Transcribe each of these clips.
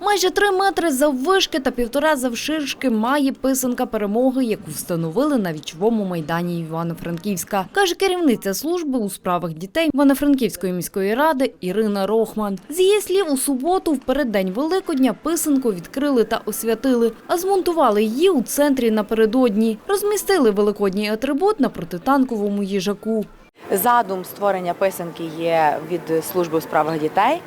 Майже три метри заввишки та півтора завширшки має писанка перемоги, яку встановили на вічовому майдані Івано-Франківська, каже керівниця служби у справах дітей Івано-Франківської міської ради Ірина Рохман. З її слів, у суботу, в переддень Великодня, писанку відкрили та освятили, а змонтували її у центрі напередодні. Розмістили великодній атрибут на протитанковому їжаку. Задум створення писанки є від служби у справах дітей.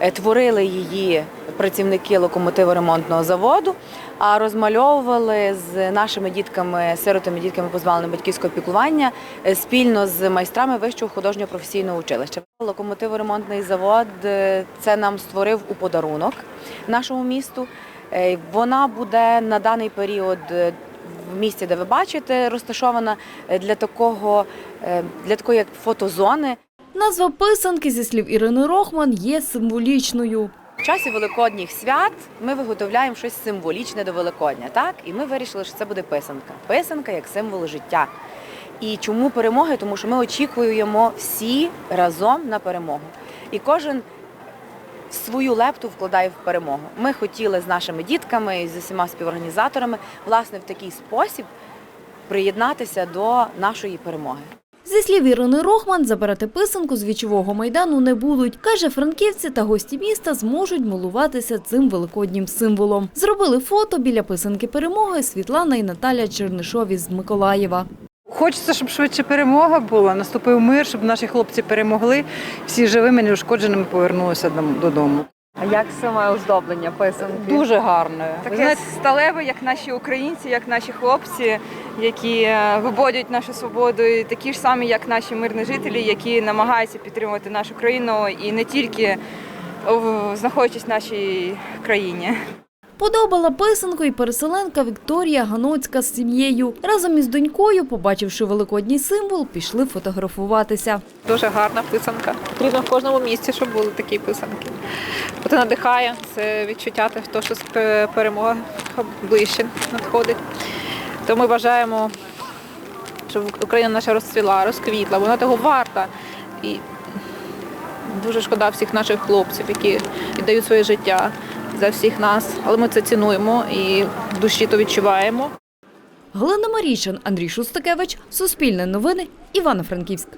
Е, Творили її працівники локомотиво-ремонтного заводу, а розмальовували з нашими дітками, сиротами, дітками позбавленими батьківського піклування е, спільно з майстрами вищого художнього професійного училища. Локомотиво-ремонтний завод е, це нам створив у подарунок нашому місту. Вона буде на даний період в місті, де ви бачите, розташована для такого для такої як фотозони. Назва писанки, зі слів Ірини Рохман, є символічною. В часі великодніх свят ми виготовляємо щось символічне до Великодня, так? І ми вирішили, що це буде писанка. Писанка як символ життя. І чому перемоги? Тому що ми очікуємо всі разом на перемогу. І кожен свою лепту вкладає в перемогу. Ми хотіли з нашими дітками і з усіма співорганізаторами власне в такий спосіб приєднатися до нашої перемоги. Зі слів Ірини Рохман, забирати писанку з вічового майдану не будуть. Каже, франківці та гості міста зможуть милуватися цим великоднім символом. Зробили фото біля писанки перемоги Світлана і Наталя Чернишові з Миколаєва. Хочеться, щоб швидше перемога була, наступив мир, щоб наші хлопці перемогли, всі живими, неушкодженими повернулися додому. А як саме оздоблення писанки? Дуже гарно. Ви Таке знаєте, сталеве, як наші українці, як наші хлопці, які е, виборюють нашу свободу, і такі ж самі, як наші мирні жителі, які намагаються підтримувати нашу країну і не тільки знаходячись в нашій країні. Подобала писанку і переселенка Вікторія Ганоцька з сім'єю. Разом із донькою, побачивши великодній символ, пішли фотографуватися. Дуже гарна писанка. Потрібно в кожному місці, щоб були такі писанки. Бо це надихає, це відчуття того, що пе- перемога ближче надходить. То ми бажаємо, щоб Україна наша розцвіла, розквітла, вона того варта. І дуже шкода всіх наших хлопців, які віддають своє життя за всіх нас. Але ми це цінуємо і в душі то відчуваємо. Галина Марійчин, Андрій Шустакевич, Суспільне новини, Івано-Франківськ.